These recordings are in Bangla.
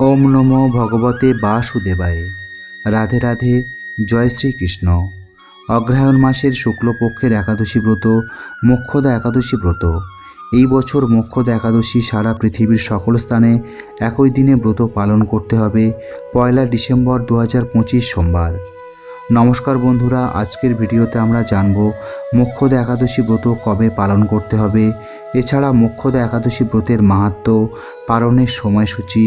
ওম নমো ভগবতে বাসুদেবায়। রাধে রাধে, জয় শ্রীকৃষ্ণ। অগ্রহায়ণ মাসের শুক্লপক্ষের একাদশী ব্রত, মোক্ষদা একাদশী ব্রত। এই বছর মোক্ষদা একাদশী সারা পৃথিবীর সকল স্থানে একই দিনে ব্রত পালন করতে হবে পয়লা ডিসেম্বর দু হাজার পঁচিশ সোমবার। নমস্কার বন্ধুরা, আজকের ভিডিওতে আমরা জানব মোক্ষদা একাদশী ব্রত কবে পালন করতে হবে। এছাড়া মোক্ষদা একাদশী ব্রতের মাহাত্ম্য পালনের সময়সূচি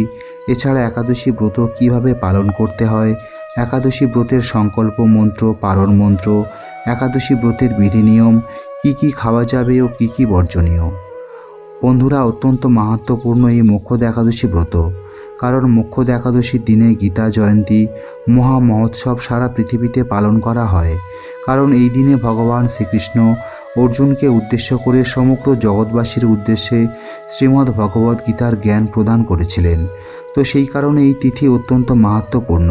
এছাড়া একাদশী ব্রত কীভাবে পালন করতে হয়? একাদশী ব্রতের সংকল্প মন্ত্র, পারণ মন্ত্র, একাদশী ব্রতের বিধি নিয়ম কী কী খাওয়া যাবে ও কী কী বর্জনীয়? বন্ধুরা, অত্যন্ত মাহাত্ম্যপূর্ণ এই মোক্ষদা একাদশী ব্রত। কারণ মোক্ষদা একাদশীর দিনে গীতা জয়ন্তী, মহা মহোৎসব সারা পৃথিবীতে পালন করা হয়। কারণ এই দিনে ভগবান শ্রীকৃষ্ণ অর্জুনকে উদ্দেশ্য করে সমগ্র জগৎবাসীর উদ্দেশ্যে শ্রীমদ্ ভগবদ্ গীতার জ্ঞান প্রদান করেছিলেন। তো সেই কারণে এই তিথি অত্যন্ত মাহাত্মপূর্ণ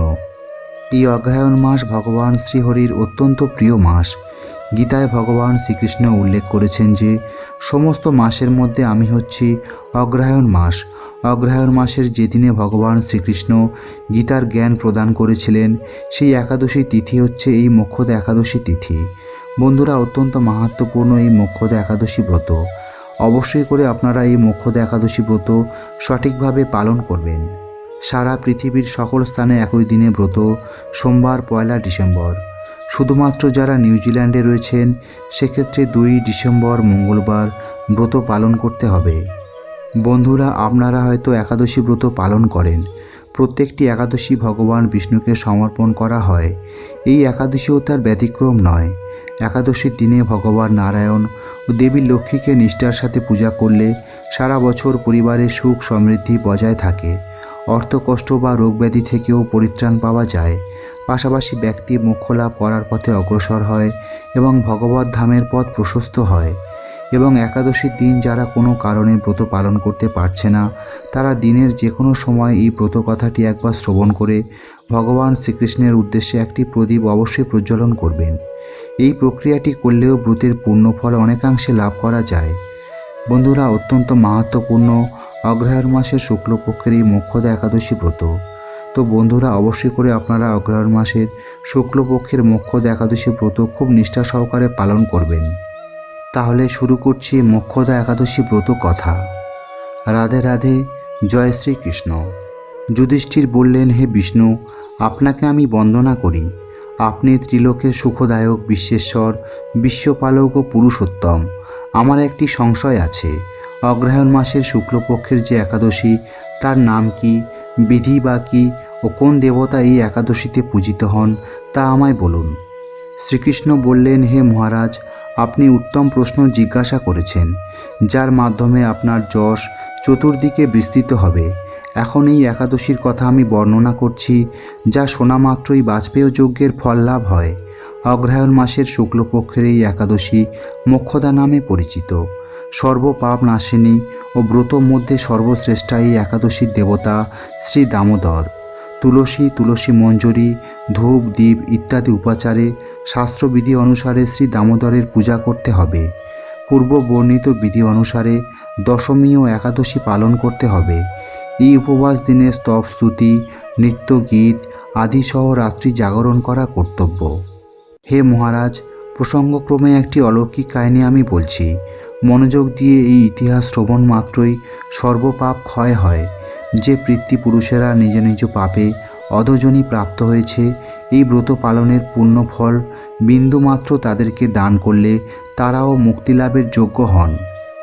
এই অগ্রহায়ণ মাস ভগবান শ্রীহরির অত্যন্ত প্রিয় মাস। গীতায় ভগবান শ্রীকৃষ্ণ উল্লেখ করেছেন যে, সমস্ত মাসের মধ্যে আমি হচ্ছি অগ্রহায়ণ মাস। অগ্রহায়ণ মাসের যেদিনে ভগবান শ্রীকৃষ্ণ গীতার জ্ঞান প্রদান করেছিলেন, সেই একাদশী তিথি হচ্ছে এই মোক্ষদা একাদশী তিথি। বন্ধুরা, অত্যন্ত মাহাত্ম্যপূর্ণ এই মোক্ষদা একাদশী ব্রত। অবশ্যই করে আপনারা এই মোক্ষদা একাদশী ব্রত সঠিকভাবে পালন করবেন। সারা পৃথিবীর সকল স্থানে একই দিনে ব্রত, সোমবার পয়লা ডিসেম্বর। শুধুমাত্র যারা নিউজিল্যান্ডে রয়েছেন, সেক্ষেত্রে দুই ডিসেম্বর মঙ্গলবার ব্রত পালন করতে হবে। বন্ধুরা, আপনারা হয়তো একাদশী ব্রত পালন করেন। প্রত্যেকটি একাদশী ভগবান বিষ্ণুকে সমর্পণ করা হয়। এই একাদশীও তার ব্যতিক্রম নয়। একাদশীর দিনে ভগবান নারায়ণ দেবী লক্ষ্মীকে নিষ্ঠার সাথে পূজা করলে সারা বছর পরিবারের সুখ সমৃদ্ধি বজায় থাকে। অর্থকষ্ট বা রোগব্যাধি থেকেও পরিত্রাণ পাওয়া যায়। পাশাপাশি ব্যক্তি লাভ করার পথে অগ্রসর হয় এবং ভগবত ধামের পথ প্রশস্ত হয় এবং একাদশীর দিন যারা কোনো কারণে ব্রত পালন করতে পারছে না, তারা দিনের যে কোনো সময় এই ব্রত কথাটি একবার শ্রবণ করে ভগবান শ্রীকৃষ্ণের উদ্দেশ্যে একটি প্রদীপ অবশ্যই প্রজ্বলন করবেন। এই প্রক্রিয়াটি করলেও ব্রতের পূর্ণফল অনেকাংশে লাভ করা যায়। বন্ধুরা, অত্যন্ত মাহাত্ম্যপূর্ণ অগ্রহায়ণ মাসের শুক্লপক্ষের এই মোক্ষদা একাদশী ব্রত। তো বন্ধুরা, অবশ্যই করে আপনারা অগ্রহায়ণ মাসের শুক্লপক্ষের মোক্ষদা একাদশী ব্রত খুব নিষ্ঠা সহকারে পালন করবেন। তাহলে শুরু করছি মোক্ষদা একাদশী ব্রত কথা। রাধে রাধে, জয় শ্রীকৃষ্ণ। যুধিষ্ঠির বললেন, হে বিষ্ণু, আপনাকে আমি বন্দনা করি। আপনি ত্রিলোকের সুখদায়ক, বিশ্বেশ্বর, বিশ্বপালক ও পুরুষোত্তম। আমার একটি সংশয় আছে। অগ্রহায়ণ মাসের শুক্লপক্ষের যে একাদশী, তার নাম কি, বিধি বা কি, ও কোন দেবতা এই একাদশীতে পূজিত হন, তা আমায় বলুন। শ্রীকৃষ্ণ বললেন, হে মহারাজ, আপনি উত্তম প্রশ্ন জিজ্ঞাসা করেছেন, যার মাধ্যমে আপনার যশ চতুর্দিকে বিস্তৃত হবে। এখন এই একাদশীর কথা আমি বর্ণনা করছি, যা শোনা মাত্রই বাজপেয় যজ্ঞের ফল লাভ হয়। অগ্রহায়ণ মাসের শুক্লপক্ষের এই একাদশী মোক্ষদা নামে পরিচিত। সর্বপাপ নাশিনী ও ব্রত মধ্যে সর্বশ্রেষ্ঠা এই একাদশীর দেবতা শ্রী দামোদর। তুলসী তুলসী মঞ্জরি, ধূপ দ্বীপ ইত্যাদি উপাচারে শাস্ত্রবিধি অনুসারে শ্রী দামোদরের পূজা করতে হবে। পূর্ব বর্ণিত বিধি অনুসারে দশমী ও একাদশী পালন করতে হবে। এই উপবাস দিনে স্তব স্তুতি নৃত্য গীত আদিসহ রাত্রি জাগরণ করা কর্তব্য। হে মহারাজ, প্রসঙ্গক্রমে একটি অলৌকিক কাহিনী আমি বলছি। মনোযোগ দিয়ে এই ইতিহাস শ্রবণ মাত্রই সর্বপাপ ক্ষয় হয়। যে পিতৃপুরুষেরা নিজ নিজ পাপে অধজনী প্রাপ্ত হয়েছে, এই ব্রত পালনের পূর্ণ ফল বিন্দুমাত্র তাদেরকে দান করলে তারাও মুক্তিলাভের যোগ্য হন।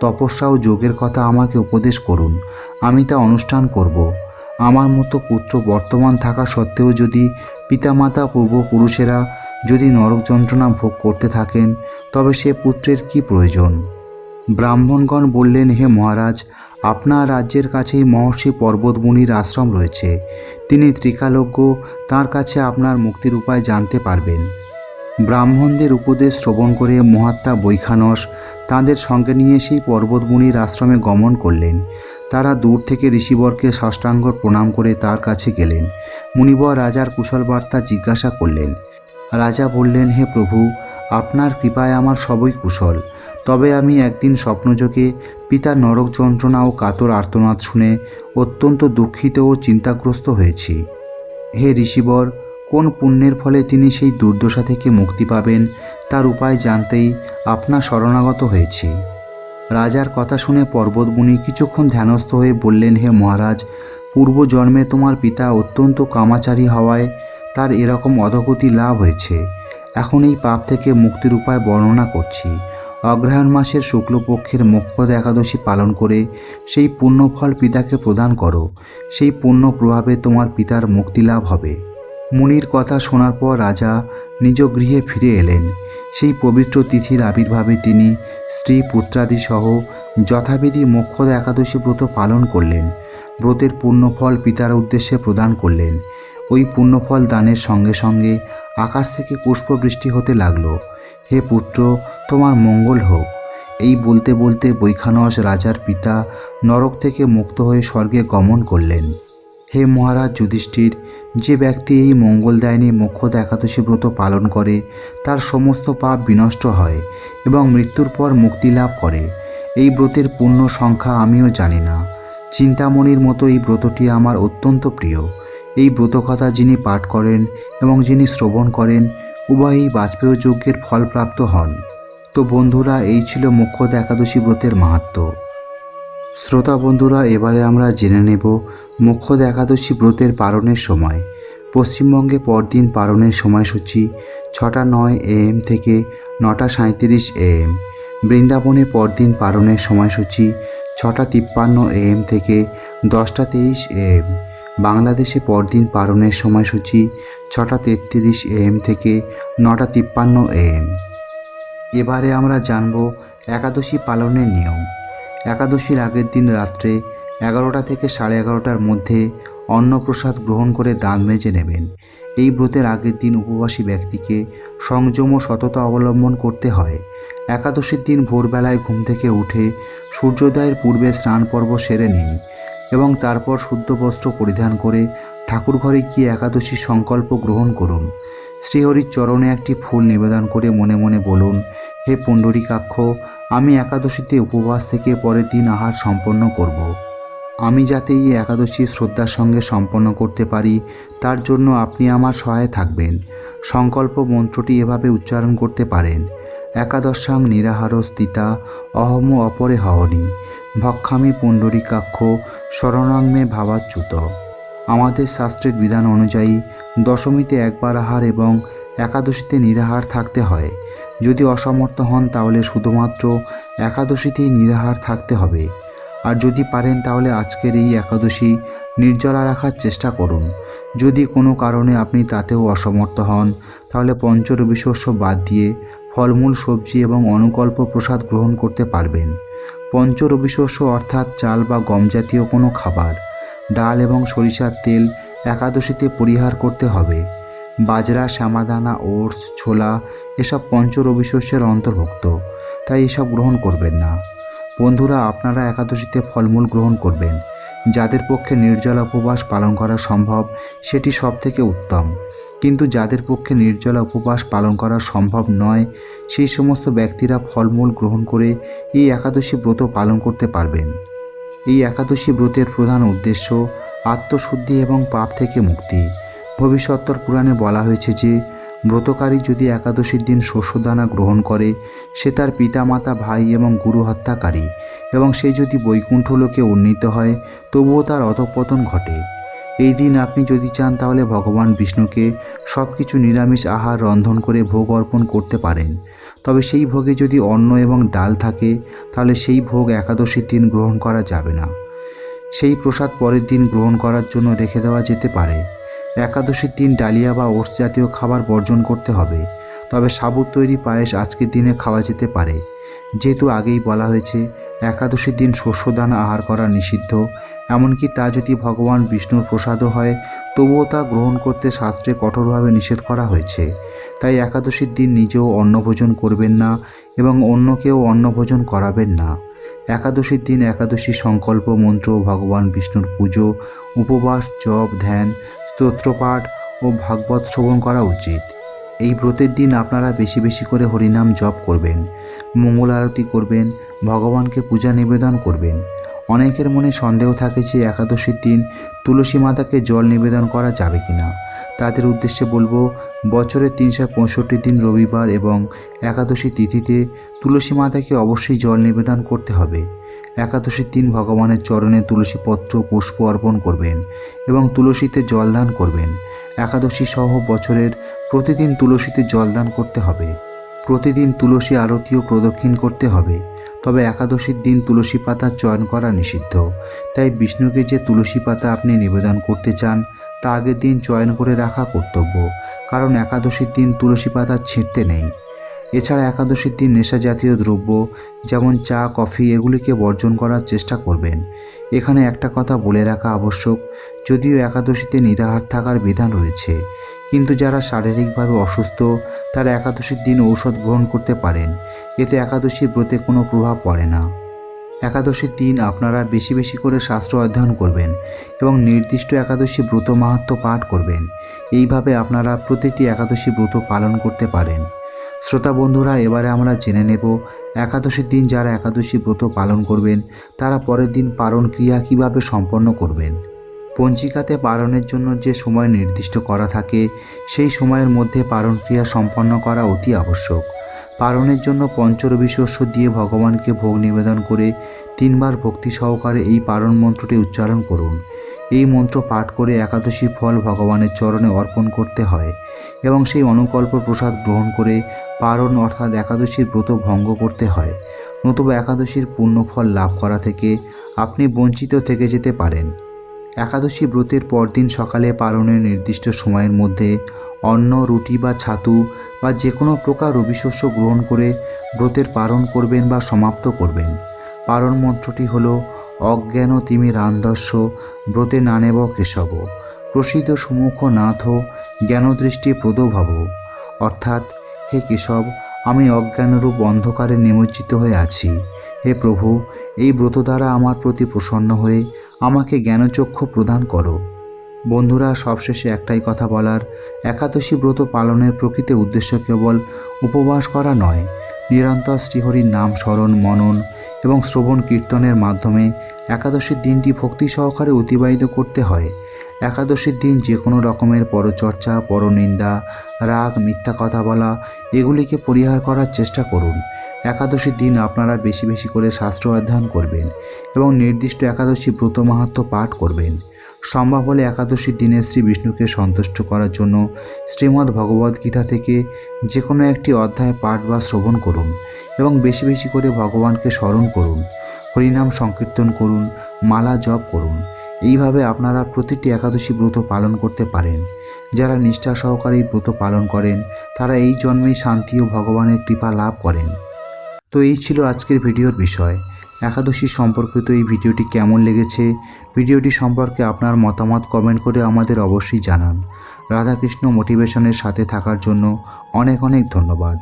তপস্যা ও যোগের কথা আমাকে উপদেশ করুন। আমি তা অনুষ্ঠান করব। আমার মতো পুত্র বর্তমান থাকা সত্ত্বেও যদি পিতামাতা পূর্বপুরুষেরা যদি নরক যন্ত্রণা ভোগ করতে থাকেন, তবে সে পুত্রের কি প্রয়োজন? ব্রাহ্মণগণ বললেন, হে মহারাজ, আপনার রাজ্যের কাছেই মহর্ষি পর্বতমুনির আশ্রম রয়েছে। তিনি ত্রিকালজ্ঞ, তার কাছে আপনার মুক্তির উপায় জানতে পারবেন। ব্রাহ্মণদের উপদেশ শ্রবণ করে মহাত্মা বৈখানস তাঁদের সঙ্গে নিয়ে সেই পর্বতমুনির আশ্রমে গমন করলেন। তারা দূর থেকে ঋষিবরকে ষষ্ঠাঙ্গ প্রণাম করে তার কাছে গেলেন। মুনিবর রাজার কুশল বার্তা জিজ্ঞাসা করলেন, রাজা বললেন, হে প্রভু, আপনার কৃপায় আমার সবই কুশল। তবে আমি একদিন স্বপ্নযোগে পিতার নরক যন্ত্রণা ও কাতর আর্তনাদ শুনে অত্যন্ত দুঃখিত ও চিন্তাগ্রস্ত হয়েছি। হে ঋষিবর, কোন পুণ্যের ফলে তিনি সেই দুর্দশা থেকে মুক্তি পাবেন তার উপায় জানতেই আপনার শরণাগত হয়েছি। রাজার কথা শুনে পর্বতমুনি কিছুক্ষণ ধ্যানস্থ হয়ে বললেন, হে মহারাজ, পূর্বজন্মে তোমার পিতা অত্যন্ত কামাচারী হওয়ায় তার এরকম অধগতি লাভ হয়েছে। এখন এই পাপ থেকে মুক্তির উপায় বর্ণনা করছি। অগ্রহায়ণ মাসের শুক্লপক্ষের মোক্ষদ একাদশী পালন করে সেই পুণ্যফল পিতাকে প্রদান করো। সেই পুণ্য প্রভাবে তোমার পিতার মুক্তি লাভ হবে। মুনির কথা শোনার পর রাজা নিজ গৃহে ফিরে এলেন। সেই পবিত্র তিথির আবির্ভাবে তিনি স্ত্রী পুত্রাদি সহ যথাবিধি মোক্ষদ একাদশী ব্রত পালন করলেন। ব্রতের পুণ্যফল পিতার উদ্দেশ্যে প্রদান করলেন। ওই পুণ্যফল দানের সঙ্গে সঙ্গে আকাশ থেকে পুষ্পবৃষ্টি হতে লাগল। হে পুত্র, তোমার মঙ্গল হোক। এই বলতে বলতে বৈখানস রাজার পিতা নরক থেকে মুক্ত হয়ে স্বর্গে গমন করলেন। হে মহারাজ যুধিষ্ঠির, যে ব্যক্তি এই মঙ্গলদায়িনী মোক্ষদ একাদশী ব্রত পালন করে, তার সমস্ত পাপ বিনষ্ট হয় এবং মৃত্যুর পর মুক্তি লাভ করে। এই ব্রতের পূর্ণ সংখ্যা আমিও জানি না। চিন্তামণির মতো এই ব্রতটি আমার অত্যন্ত প্রিয়। এই ব্রতকথা যিনি পাঠ করেন এবং যিনি শ্রবণ করেন, উভয়ই বাজপেয় যজ্ঞের ফলপ্রাপ্ত হন। তো বন্ধুরা, এই ছিল মোক্ষদ একাদশী ব্রতের মাহাত্ম্য শ্রোতা বন্ধুরা, এবারে আমরা জেনে নেব মোক্ষদ একাদশী ব্রতের পালনের সময়। পশ্চিমবঙ্গে পরদিন পালনের সময়সূচি ছটা নয় এএম থেকে নটা সাঁত্রিশ এএম। বৃন্দাবনে পরদিন পালনের সময়সূচি ছটা তিপ্পান্ন এএম থেকে দশটা তেইশ এএম। বাংলাদেশে পরদিন পালনের সময়সূচি ছটা তেত্রিশ এএম থেকে নটা তিপ্পান্ন এএম। এবারে আমরা জানব একাদশী পালনের নিয়ম। একাদশীর আগের দিন রাত্রে এগারোটা থেকে সাড়ে এগারোটার মধ্যে অন্নপ্রসাদ গ্রহণ করে দাঁত মেজে নেবেন। এই ব্রতের আগের দিন উপবাসী ব্যক্তিকে সংযম ও সততা অবলম্বন করতে হয়। একাদশীর দিন ভোরবেলায় ঘুম থেকে উঠে সূর্যোদয়ের পূর্বে স্নান পর্ব সেরে নিন এবং তারপর শুদ্ধ বস্ত্র পরিধান করে ঠাকুর ঘরে গিয়ে একাদশীর সংকল্প গ্রহণ করুন। শ্রীহরির চরণে একটি ফুল নিবেদন করে মনে মনে বলুন, হে পুণ্ডরীকাক্ষ, আমি একাদশীতে উপবাস থেকে পরের দিন আহার সম্পন্ন করব। আমি যাতে এই একাদশী শ্রদ্ধার সঙ্গে সম্পন্ন করতে পারি, তার জন্য আপনি আমার সহায় থাকবেন। সংকল্প মন্ত্রটি এভাবে উচ্চারণ করতে পারেন। একাদশাং নিরাহার স্থিতা অহম অপরে হওনি। ভক্ষামি পুণ্ডরীকাক্ষ শরণাংমে ভাবাচ্যুত। আমাদের শাস্ত্রের বিধান অনুযায়ী দশমীতে একবার আহার এবং একাদশীতে নিরাহার থাকতে হয়। যদি অসমর্থ হন তাহলে শুধুমাত্র একাদশীতেই নিরাহার থাকতে হবে। আর যদি পারেন তাহলে আজকের এই একাদশী নির্জলা রাখার চেষ্টা করুন। যদি কোনো কারণে আপনি তাতেও অসমর্থ হন, তাহলে পঞ্চরবি শস্য বাদ দিয়ে ফলমূল, সবজি এবং অনুকল্প প্রসাদ গ্রহণ করতে পারবেন। পঞ্চরবি শস্য অর্থাৎ চাল বা গম জাতীয় কোনো খাবার, ডাল এবং সরিষার তেল একাদশীতে পরিহার করতে হবে। বাজরা, শ্যামাদানা, ওটস, ছোলা এসব পঞ্চ রবি শস্যের অন্তর্ভুক্ত, তাই এসব গ্রহণ করবেন না। বন্ধুরা, আপনারা একাদশীতে ফলমূল গ্রহণ করবেন। যাদের পক্ষে নির্জলা উপবাস পালন করা সম্ভব, সেটি সব থেকে উত্তম। কিন্তু যাদের পক্ষে নির্জলা উপবাস পালন করা সম্ভব নয়, সেই সমস্ত ব্যক্তিরা ফলমূল গ্রহণ করে এই একাদশী ব্রত পালন করতে পারবেন। এই একাদশী ব্রতের প্রধান উদ্দেশ্য আত্মশুদ্ধি এবং পাপ থেকে মুক্তি। ভবিষ্যত্তর পুরাণে বলা হয়েছে যে ব্রতকারী যদি একাদশীর দিন শস্যদানা গ্রহণ করে, সে তার পিতামাতা, ভাই এবং গুরু হত্যাকারী, এবং সে যদি বৈকুণ্ঠ লোকে উন্নীত হয়, তবুও তার অধঃপতন ঘটে। এই দিন আপনি যদি চান, তাহলে ভগবান বিষ্ণুকে সব কিছু নিরামিষ আহার রন্ধন করে ভোগ অর্পণ করতে পারেন। তবে সেই ভোগে যদি অন্ন এবং ডাল থাকে, তাহলে সেই ভোগ একাদশীর দিন গ্রহণ করা যাবে না। সেই প্রসাদ পরের দিন গ্রহণ করার জন্য রেখে দেওয়া যেতে পারে। একাদশীর দিন ডালিয়া বা ওটস জাতীয় খাবার বর্জন করতে হবে। তবে সাবুত তৈরি পায়েস আজকের দিনে খাওয়া যেতে পারে। যেহেতু আগেই বলা হয়েছে একাদশীর দিন শস্যদান আহার করা নিষিদ্ধ, এমনকি তা যদি ভগবান বিষ্ণুর প্রসাদও হয়, তবুও তা গ্রহণ করতে শাস্ত্রে কঠোরভাবে নিষেধ করা হয়েছে। তাই একাদশীর দিন নিজেও অন্নভোজন করবেন না এবং অন্যকেও অন্নভোজন করাবেন না। একাদশীর দিন একাদশী সংকল্প, মন্ত্র, ভগবান বিষ্ণুর পুজো, উপবাস, জপ, ধ্যান স্তোত্রপাঠ ও ভাগবত শ্রবণ করা উচিত। এই ব্রতের দিন আপনারা বেশি বেশি করে হরিনাম জপ করবেন, মঙ্গল আরতি করবেন, ভগবানকে পূজা নিবেদন করবেন। অনেকের মনে সন্দেহ থাকে যে একাদশীর দিন তুলসী মাতাকে জল নিবেদন করা যাবে কি না তাদের উদ্দেশ্যে বলব বছরের তিনশো পঁয়ষট্টি দিন রবিবার এবং একাদশী তিথিতে তুলসী মাতাকে অবশ্যই জল নিবেদন করতে হবে। একাদশীর দিন ভগবানের চরণে তুলসী পত্র, পুষ্প অর্পণ করবেন এবং তুলসীতে জলদান করবেন। একাদশী সহ বছরের প্রতিদিন তুলসীতে জলদান করতে হবে। প্রতিদিন তুলসী আরতিও প্রদক্ষিণ করতে হবে। তবে একাদশীর দিন তুলসী পাতার চয়ন করা নিষিদ্ধ। তাই বিষ্ণুকে যে তুলসী পাতা আপনি নিবেদন করতে চান, তা আগের দিন চয়ন করে রাখা কর্তব্য। কারণ একাদশীর দিন তুলসী পাতা ছিঁড়তে নেই। এছাড়া একাদশীর দিন নেশা জাতীয় দ্রব্য, যেমন চা, কফি, এগুলিকে বর্জন করার চেষ্টা করবেন। এখানে একটা কথা বলে রাখা আবশ্যক, যদিও একাদশীতে নিরাহার থাকার বিধান রয়েছে, কিন্তু যারা শারীরিকভাবে অসুস্থ, তারা একাদশীর দিন ঔষধ গ্রহণ করতে পারেন। এতে একাদশী ব্রতে কোনো প্রভাব পড়ে না। একাদশীর দিন আপনারা বেশি বেশি করে শাস্ত্র অধ্যয়ন করবেন এবং নির্দিষ্ট একাদশী ব্রত মাহাত্ম পাঠ করবেন। এইভাবে আপনারা প্রতিটি একাদশী ব্রত পালন করতে পারেন। শ্রোতা বন্ধুরা, এবারে আমরা জেনে নেব একাদশীর দিন যারা একাদশী ব্রত পালন করবেন, তারা পরের দিন পালন ক্রিয়া কীভাবে সম্পন্ন করবেন? পঞ্জিকাতে পালনের জন্য যে সময় নির্দিষ্ট করা থাকে, সেই সময়ের মধ্যে পালন ক্রিয়া সম্পন্ন করা অতি আবশ্যক। পালনের জন্য পঞ্চরবি শস্য দিয়ে ভগবানকে ভোগ নিবেদন করে তিনবার ভক্তি সহকারে এই পালন মন্ত্রটি উচ্চারণ করুন। এই মন্ত্র পাঠ করে একাদশীর ফল ভগবানের চরণে অর্পণ করতে হয় এবং সেই অনুকল্প প্রসাদ গ্রহণ করে পারণ অর্থাৎ একাদশীর ব্রত ভঙ্গ করতে হয়, নতুবা একাদশীর পুণ্যফল লাভ করা থেকে আপনি বঞ্চিত থেকে যেতে পারেন। একাদশী ব্রতের পরদিন সকালে পালনের নির্দিষ্ট সময়ের মধ্যে অন্ন, রুটি বা ছাতু বা যে কোনো প্রকার রবিশস্য গ্রহণ করে ব্রতের পালন করবেন বা সমাপ্ত করবেন। পালন মন্ত্রটি হল, অজ্ঞান তিমি রান্ধস্য, ব্রতে নানেব কেশব। প্রসিদ্ধ সুমুখ নাথ, জ্ঞানদৃষ্টি প্রদভব। অর্থাৎ হে কেশব, আমি অজ্ঞানরূপ অন্ধকারে নিমজ্জিত হয়ে আছি। হে প্রভু, এই ব্রত দ্বারা আমার প্রতি প্রসন্ন হয়ে আমাকে জ্ঞানচক্ষু প্রদান করো। বন্ধুরা, সবশেষে একটাই কথা বলার, একাদশী ব্রত পালনের প্রকৃত উদ্দেশ্য কেবল উপবাস করা নয়, নিরন্তর শ্রীহরির নাম স্মরণ, মনন এবং শ্রবণ কীর্তনের মাধ্যমে একাদশীর দিনটি ভক্তি সহকারে অতিবাহিত করতে হয়। একাদশীর দিন যে কোনো রকমের পরচর্চা, পরনিন্দা রাগ, মিথ্যা কথা বলা, এগুলিকে পরিহার করার চেষ্টা করুন। একাদশীর দিন আপনারা বেশি বেশি করে শাস্ত্র অধ্যয়ন করবেন এবং নির্দিষ্ট একাদশী ব্রত মাহাত্ম পাঠ করবেন। সম্ভব হলে একাদশীর দিনে শ্রী বিষ্ণুকে সন্তুষ্ট করার জন্য শ্রীমদ্ ভগবদ্গীতা থেকে যে কোনো একটি অধ্যায় পাঠ বা শ্রবণ করুন এবং বেশি বেশি করে ভগবানকে স্মরণ করুন, হরিনাম সংকীর্তন করুন, মালা জপ করুন। এইভাবে আপনারা প্রতিটি একাদশী ব্রত পালন করতে পারেন। যারা নিষ্ঠা সহকারে ব্রত পালন করেন, তারা এই জন্মেই শান্তি ও ভগবানের কৃপা লাভ করেন। তো এই ছিল আজকের ভিডিওর বিষয়। একাদশী সম্পর্কিত এই ভিডিওটি কেমন লেগেছে? ভিডিওটি সম্পর্কে আপনার মতামত কমেন্ট করে আমাদের অবশ্যই জানান। রাধাকৃষ্ণ মোটিভেশনের সাথে থাকার জন্য অনেক অনেক ধন্যবাদ।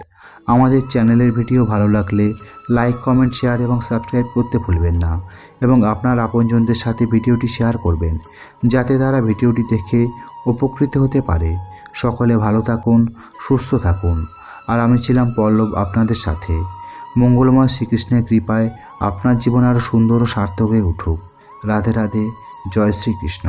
আমাদের চ্যানেলের ভিডিও ভালো লাগলে লাইক, কমেন্ট, শেয়ার এবং সাবস্ক্রাইব করতে ভুলবেন না এবং আপনার আপনজনদের সাথে ভিডিওটি শেয়ার করবেন যাতে তারা ভিডিওটি দেখে উপকৃত হতে পারে। সকলে ভালো থাকুন, সুস্থ থাকুন। আর আমি ছিলাম পল্লব আপনাদের সাথে। মঙ্গলময় শ্রীকৃষ্ণের কৃপায় আপনার জীবন আরও সুন্দর ও সার্থক হয়ে উঠুক। রাধে রাধে, জয় শ্রীকৃষ্ণ।